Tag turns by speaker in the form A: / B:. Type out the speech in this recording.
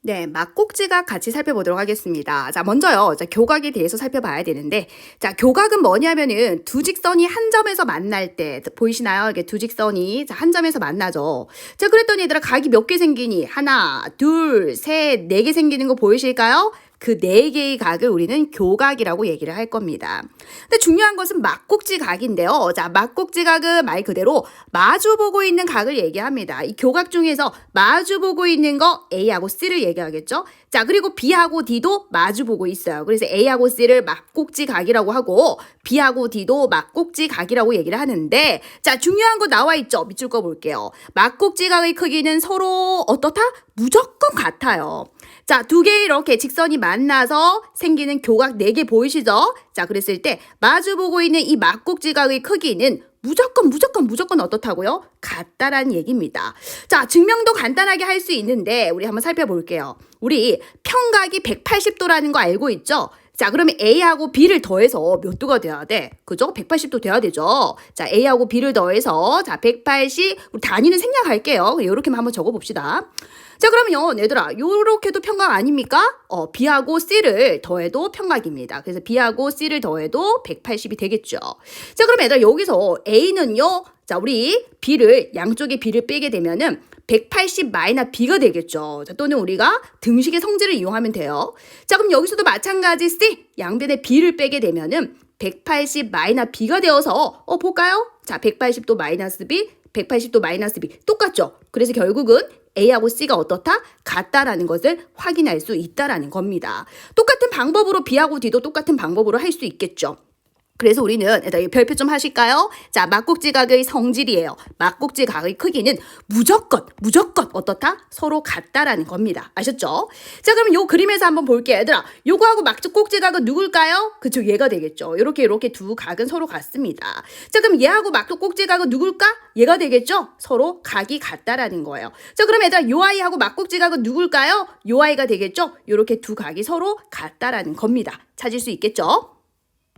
A: 네, 막꼭지각 같이 살펴보도록 하겠습니다. 자, 먼저요. 자, 교각에 대해서 살펴봐야 되는데, 자, 교각은 뭐냐면은 두 직선이 한 점에서 만날 때 보이시나요? 이렇게 두 직선이 자, 한 점에서 만나죠. 자, 그랬더니 얘들아 각이 몇 개 생기니? 하나, 둘, 셋, 네 개 생기는 거 보이실까요? 그 네 개의 각을 우리는 교각이라고 얘기를 할 겁니다. 근데 중요한 것은 막꼭지 각인데요. 자, 막꼭지 각은 말 그대로 마주 보고 있는 각을 얘기합니다. 이 교각 중에서 마주 보고 있는 거 A하고 C를 얘기하겠죠. 자, 그리고 B하고 D도 마주 보고 있어요. 그래서 A하고 C를 막꼭지 각이라고 하고 B하고 D도 막꼭지 각이라고 얘기를 하는데 자, 중요한 거 나와 있죠. 밑줄 거 볼게요. 막꼭지 각의 크기는 서로 어떻다? 무조건 같아요. 자, 두 개 이렇게 직선이 만나서 생기는 교각 네 개 보이시죠? 자, 그랬을 때 마주 보고 있는 이 막국지각의 크기는 무조건 무조건 무조건 어떻다고요? 같다라는 얘기입니다. 자, 증명도 간단하게 할 수 있는데 우리 한번 살펴볼게요. 우리 평각이 180도라는 거 알고 있죠? 자, 그러면 A하고 B를 더해서 몇 도가 돼야 돼? 그죠? 180도 돼야 되죠. 자, A하고 B를 더해서 자, 180 우리 단위는 생략할게요. 이렇게만 한번 적어 봅시다. 자, 그러면요, 얘들아, 요렇게도 평각 아닙니까? 어, B하고 C를 더해도 평각입니다. 그래서 B하고 C를 더해도 180이 되겠죠. 자, 그럼 얘들아, 여기서 A는요, 자, 우리 B를, 양쪽에 B를 빼게 되면은 180 마이너 B가 되겠죠. 자, 또는 우리가 등식의 성질을 이용하면 돼요. 자, 그럼 여기서도 마찬가지 C, 양변에 B를 빼게 되면은 180 마이너 B가 되어서, 어, 볼까요? 자, 180도 마이너스 B, 180도 마이너스 B. 똑같죠? 그래서 결국은 A하고 C가 어떻다? 같다라는 것을 확인할 수 있다라는 겁니다. 똑같은 방법으로 B하고 D도 똑같은 방법으로 할 수 있겠죠. 그래서 우리는 별표 좀 하실까요? 자, 막국지 각의 성질이에요. 막국지 각의 크기는 무조건 무조건 어떻다? 서로 같다라는 겁니다. 아셨죠? 자, 그럼 요 그림에서 한번 볼게요. 얘들아, 요거하고 막국지 각은 누굴까요? 그쵸, 얘가 되겠죠. 이렇게 이렇게 두 각은 서로 같습니다. 자, 그럼 얘하고 막국지 각은 누굴까? 얘가 되겠죠? 서로 각이 같다라는 거예요. 자, 그럼 얘들아, 요 아이하고 막국지 각은 누굴까요? 요 아이가 되겠죠? 이렇게 두 각이 서로 같다라는 겁니다. 찾을 수 있겠죠?